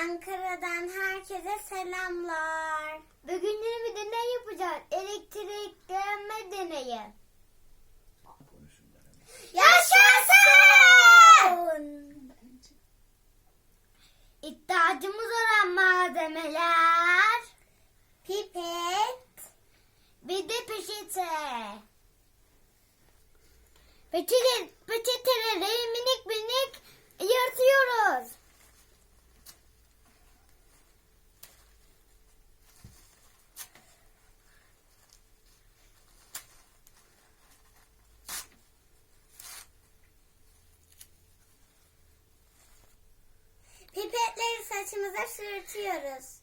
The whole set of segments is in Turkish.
Ankara'dan herkese selamlar. Bugün yeni bir deney yapacağız. Elektriklenme deneyi. Yaşasın! İhtiyacımız olan malzemeler. Pipet, Bir de peçete. Peçete, peçeteleri minik minik saçımıza sürtüyoruz.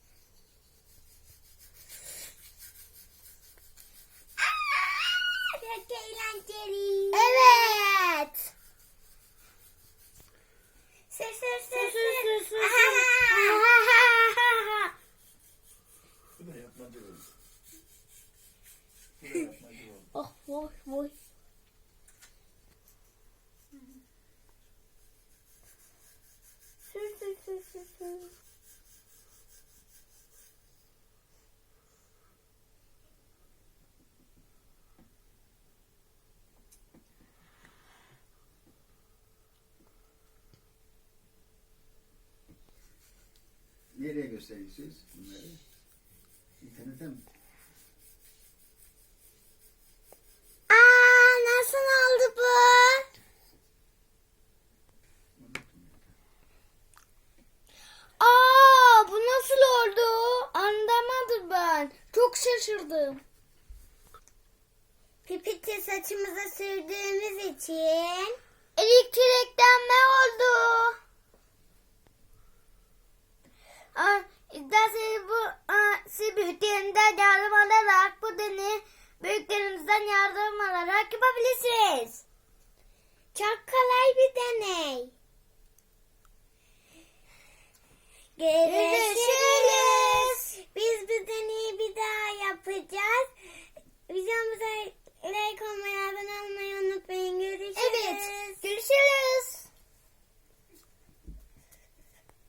Nereye göstereceksiniz bunları? İnternete mi? Aa, nasıl oldu bu? Aa, bu nasıl oldu? Anlamadım ben. Çok şaşırdım. Pipeti saçımıza sürdüğümüz için Elektriklenme oldu. Aa, İsterseniz bu aa, siz büyüklerinizden yardım alarak bu deney büyüklerinizden yardım alarak yapabilirsiniz. çok kolay bir